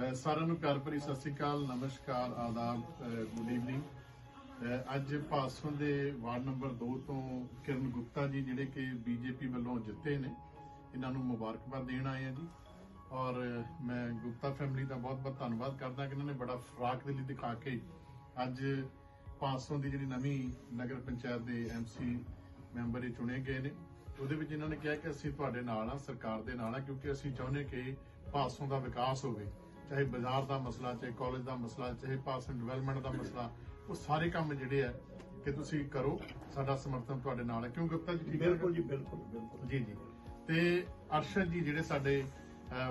ਸਾਰਿਆਂ ਨੂੰ ਪਿਆਰ ਭਰੀ ਸਤਿ ਸ੍ਰੀ ਅਕਾਲ, ਨਮਸਕਾਰ, ਆਦਾਬ ਗੁੱਡ ਈਵਨਿੰਗ ਅੱਜ ਪਾਸੋਂ ਦੇ ਵਾਰਡ ਨੰਬਰ 2 ਤੋਂ ਕਿਰਨ ਗੁਪਤਾ ਜੀ, ਜਿਹੜੇ ਕਿ ਬੀਜੇਪੀ ਵੱਲੋਂ ਜਿੱਤੇ ਨੇ, ਇਹਨਾਂ ਨੂੰ ਮੁਬਾਰਕਬਾਦ ਦੇਣ ਆਏ ਆ ਜੀ। ਔਰ ਮੈਂ ਗੁਪਤਾ ਫੈਮਿਲੀ ਦਾ ਬਹੁਤ-ਬਹੁਤ ਧੰਨਵਾਦ ਕਰਦਾ ਕਿ ਇਹਨਾਂ ਨੇ ਬੜਾ ਫਰਾਕ ਦਿਲੀ ਦਿਖਾ ਕੇ ਅੱਜ ਪਾਸੋਂ ਦੀ ਜਿਹੜੀ ਨਵੀਂ ਨਗਰ ਪੰਚਾਇਤ ਦੇ ਐਮਸੀ ਮੈਂਬਰ ਇਹ ਚੁਣੇ ਗਏ ਨੇ। ਉਹਦੇ ਵਿੱਚ ਇਹਨਾਂ ਨੇ ਕਿਹਾ ਕਿ ਅਸੀਂ ਤੁਹਾਡੇ ਨਾਲ ਆ, ਸਰਕਾਰ ਦੇ ਨਾਲ ਆ, ਕਿਉਂਕਿ ਅਸੀਂ ਚਾਹੁੰਦੇ ਕਿ ਪਾਸੋਂ ਦਾ ਵਿਕਾਸ ਹੋਵੇ। ਚਾਹੇ ਬਾਜ਼ਾਰ ਦਾ ਮਸਲਾ ਚਾਹੇ ਕਾਲਜ ਦਾ ਮਸਲਾ ਚਾਹੇ ਪਾਸੋਂ ਡਿਵੈਲਪਮੈਂਟ ਦਾ ਮਸਲਾ ਉਹ ਸਾਰੇ ਕੰਮ ਜਿਹੜੇ ਆ ਕਿ ਤੁਸੀਂ ਕਰੋ ਸਾਡਾ ਸਮਰਥਨ ਤੁਹਾਡੇ ਨਾਲ ਹੈ। ਕਿਉਂ ਗੁਪਤਾ ਜੀ ਠੀਕ ਹੈ? ਬਿਲਕੁਲ ਜੀ ਬਿਲਕੁਲ ਬਿਲਕੁਲ। ਜੀ ਜੀ। ਤੇ ਅਰਸ਼ਦ ਜੀ ਜਿਹੜੇ ਸਾਡੇ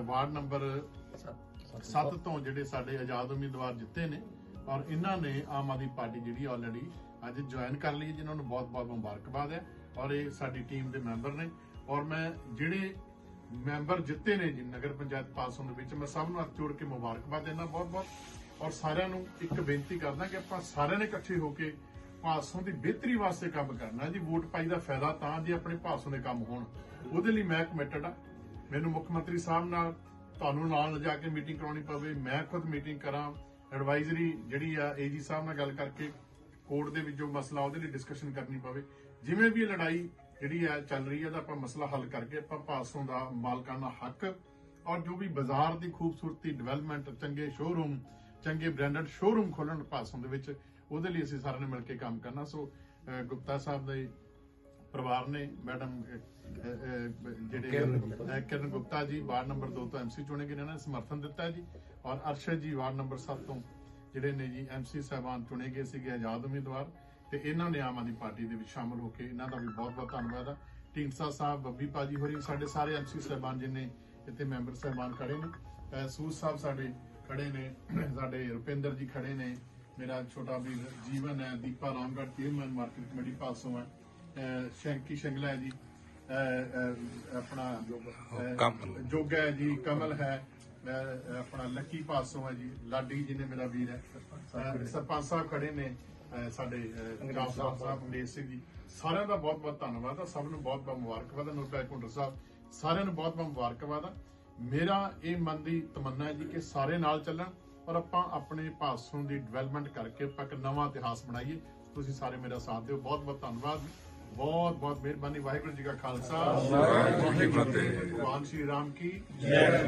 ਵਾਰਡ ਨੰਬਰ 7 ਤੋਂ ਜਿਹੜੇ ਸਾਡੇ ਆਜ਼ਾਦ ਉਮੀਦਵਾਰ ਜਿੱਤੇ ਨੇ ਔਰ ਇਹਨਾਂ ਨੇ ਆਮ ਆਦਮੀ ਪਾਰਟੀ ਜਿਹੜੀ ਆਲਰੇਡੀ ਅੱਜ ਜੁਆਇਨ ਕਰ ਲਈ ਜਿਨ੍ਹਾਂ ਨੂੰ ਬਹੁਤ-ਬਹੁਤ ਮੁਬਾਰਕਬਾਦ ਹੈ। ਔਰ ਇਹ ਸਾਡੀ ਟੀਮ ਦੇ ਮੈਂਬਰ ਨੇ। ਔਰ ਮੈਂ ਜਿਹੜੇ ਮੈਂਬਰ ਜਿੱਤੇ ਨੇ ਜੀ, ਨਗਰ ਪੰਚਾਇਤ ਪਾਸ ਦੇ ਵਿੱਚ। ਮੈਂ ਸਭ ਨੂੰ ਹੱਥ ਜੋੜ ਕੇ ਮੁਬਾਰਕਬਾਦ ਦਿੰਦਾ ਬਹੁਤ-ਬਹੁਤ। ਔਰ ਸਾਰਿਆਂ ਨੂੰ ਇੱਕ ਬੇਨਤੀ ਕਰਦਾ ਕਿ ਆਪਾਂ ਸਾਰਿਆਂ ਨੇ ਇਕੱਠੇ ਹੋ ਕੇ ਭਾਸੋਂ ਦੀ ਬਿਹਤਰੀ ਵਾਸਤੇ ਕੰਮ ਕਰਨਾ ਜੀ। ਵੋਟ ਪਾਈ ਦਾ ਫਾਇਦਾ ਤਾਂ ਜੇ ਆਪਣੇ ਭਾਸੋਂ ਦੇ ਕੰਮ ਹੋਣ। ਉਹਦੇ ਲਈ ਮੈਂ ਕਮਿਟਡ ਆ। ਮੈਨੂੰ ਮੁੱਖ ਮੰਤਰੀ ਸਾਹਿਬ ਨਾਲ ਤੁਹਾਨੂੰ ਨਾਲ ਲਿਜਾ ਕੇ ਮੀਟਿੰਗ ਕਰਾਉਣੀ ਪਵੇ। ਮੈਂ ਖੁਦ ਮੀਟਿੰਗ ਕਰਾਂ। ਐਡਵਾਈਜ਼ਰੀ ਜਿਹੜੀ ਆ ਏਜੀ ਸਾਹਿਬ ਨਾਲ ਗੱਲ ਕਰਕੇ ਕੋਰਟ ਦੇ ਵਿੱਚ ਜੋ ਮਸਲਾ ਉਹਦੇ ਲਈ ਡਿਸਕਸ਼ਨ ਕਰਨੀ ਪਵੇ। ਜਿਵੇਂ ਵੀ ਇਹ ਲੜਾਈ ਜਿਹੜੀ ਆ ਚੱਲ ਰਹੀ ਹੈ ਤਾਂ ਆਪਾਂ ਮਸਲਾ ਹੱਲ ਕਰਕੇ ਆਪਾਂ ਭਾਸੋਂ ਦਾ ਮਾਲਕਾਨਾ ਹੱਕ ਔਰ ਜੋ ਵੀ ਬਾਜ਼ਾਰ ਦੀ ਖੂਬਸੂਰਤੀ ਡਿਵੈਲਪਮੈਂਟ ਚੰਗੇ ਸ਼ੋਰੂਮ ਚੰਗੇ ਬ੍ਰਾਂਡਡ ਸ਼ੋਰੂਮ ਖੋਲਣ ਭਾਸੋਂ ਦੇ ਵਿੱਚ ਉਹਦੇ ਲਈ ਅਸੀਂ ਸਾਰਿਆਂ ਨੇ ਮਿਲ ਕੇ ਕੰਮ ਕਰਨਾ। ਸੋ ਗੁਪਤਾ ਸਾਹਿਬ ਦੇ ਪਰਿਵਾਰ ਨੇ ਮੈਡਮ ਜਿਹੜੇ ਕਿਰਨ ਗੁਪਤਾ ਜੀ ਵਾਰਡ ਨੰਬਰ 2 ਤੋਂ ਐਮਸੀ ਚੁਣੇ ਗਏ ਨੇ ਸਮਰਥਨ ਦਿੱਤਾ ਹੈ ਜੀ। ਔਰ ਅਰਸ਼ਦ ਜੀ ਵਾਰਡ ਨੰਬਰ 7 ਤੋਂ ਜਿਹੜੇ ਨੇ ਜੀ ਐਮਸੀ ਸਾਹਿਬਾਨ ਚੁਣੇ ਗਏ ਸੀਗੇ ਆਜ਼ਾਦ ਉਮੀਦਵਾਰ। ਤੇ ਇਹਨਾਂ ਨੇ ਆਮ ਆਦਮੀ ਪਾਰਟੀ ਦੇ ਵਿੱਚ ਸ਼ਾਮਲ ਹੋ ਕੇ ਇਹਨਾਂ ਦਾ ਵੀ ਬਹੁਤ ਬਹੁਤ ਧੰਨਵਾਦ ਆ। ਢੀਂਡਸਾ ਸਾਹਿਬ ਬੱਬੀ ਪਾਜੀ ਹੋਰੀ ਸਾਡੇ ਸਾਰੇ ਐਮਸੀ ਸਾਹਿਬਾਨ ਜਿਨੇ ਇੱਥੇ ਮੈਂਬਰ ਸਾਹਿਬਾਨ ਖੜੇ ਨੇ ਸੂਦ ਸਾਹਿਬ ਸਾਡੇ ਖੜੇ ਨੇ ਸਾਡੇ ਰੁਪਿੰਦਰ ਜੀ ਖੜੇ ਨੇ ਮੇਰਾ ਛੋਟਾ ਵੀਰ ਜੀਵਨ ਹੈ Deepa Ramgarh chairman market committee ਪਾਸੋਂ ਹੈ ਸ਼ੈਂਕੀ ਸ਼ੰਗਲਾ ਜੀ ਆਪਣਾ ਜੋਗਾ ਹੈ ਜੀ ਕਮਲ ਹੈ ਆਪਣਾ ਲੱਕੀ ਪਾਸੋਂ ਹੈ ਜੀ ਲਾਡੀ ਜੀ ਨੇ ਮੇਰਾ ਵੀਰ ਹੈ ਸਰਪੰਚ ਸਾਹਿਬ ਖੜੇ ਨੇ ਸਾਡੇ ਜਾਫਰ ਸਾਹਿਬ ਅੰਗਰੇਜ਼ ਸਿੰਘ ਜੀ ਸਾਰਿਆਂ ਦਾ ਬਹੁਤ ਬਹੁਤ ਧੰਨਵਾਦ ਆ। ਸਭ ਨੂੰ ਬਹੁਤ ਬਹੁਤ ਮੁਬਾਰਕਬਾਦ ਆ। ਨੂਰਪਾਲ ਕੁੰਡਰ ਸਾਹਿਬ ਸਾਰਿਆਂ ਨੂੰ ਬਹੁਤ ਬਹੁਤ ਮੁਬਾਰਕਬਾਦ ਆ। ਮੇਰਾ ਇਹ ਮਨ ਦੀ ਤਮੰਨਾ ਹੈ ਜੀ ਕਿ ਸਾਰੇ ਨਾਲ ਚੱਲਣ ਔਰ ਆਪਾਂ ਆਪਣੇ ਭਾਸੋਂ ਦੀ ਡਿਵੈਲਪਮੈਂਟ ਕਰਕੇ ਆਪਾਂ ਇੱਕ ਨਵਾਂ ਇਤਿਹਾਸ ਬਣਾਈਏ। ਤੁਸੀਂ ਸਾਰੇ ਮੇਰਾ ਸਾਥ ਦਿਓ। ਬਹੁਤ ਬਹੁਤ ਧੰਨਵਾਦ। ਬਹੁਤ ਬਹੁਤ ਮਿਹਰਬਾਨੀ। ਵਾਹਿਗੁਰੂ ਜੀ ਕਾ ਖਾਲਸਾ। ਵਾਹਿਗੁਰੂ ਜੀ ਕੀ ਫਤਿਹ। ਭਗਵਾਨ ਸ਼੍ਰੀ ਰਾਮ ਕੀ। ਜੈ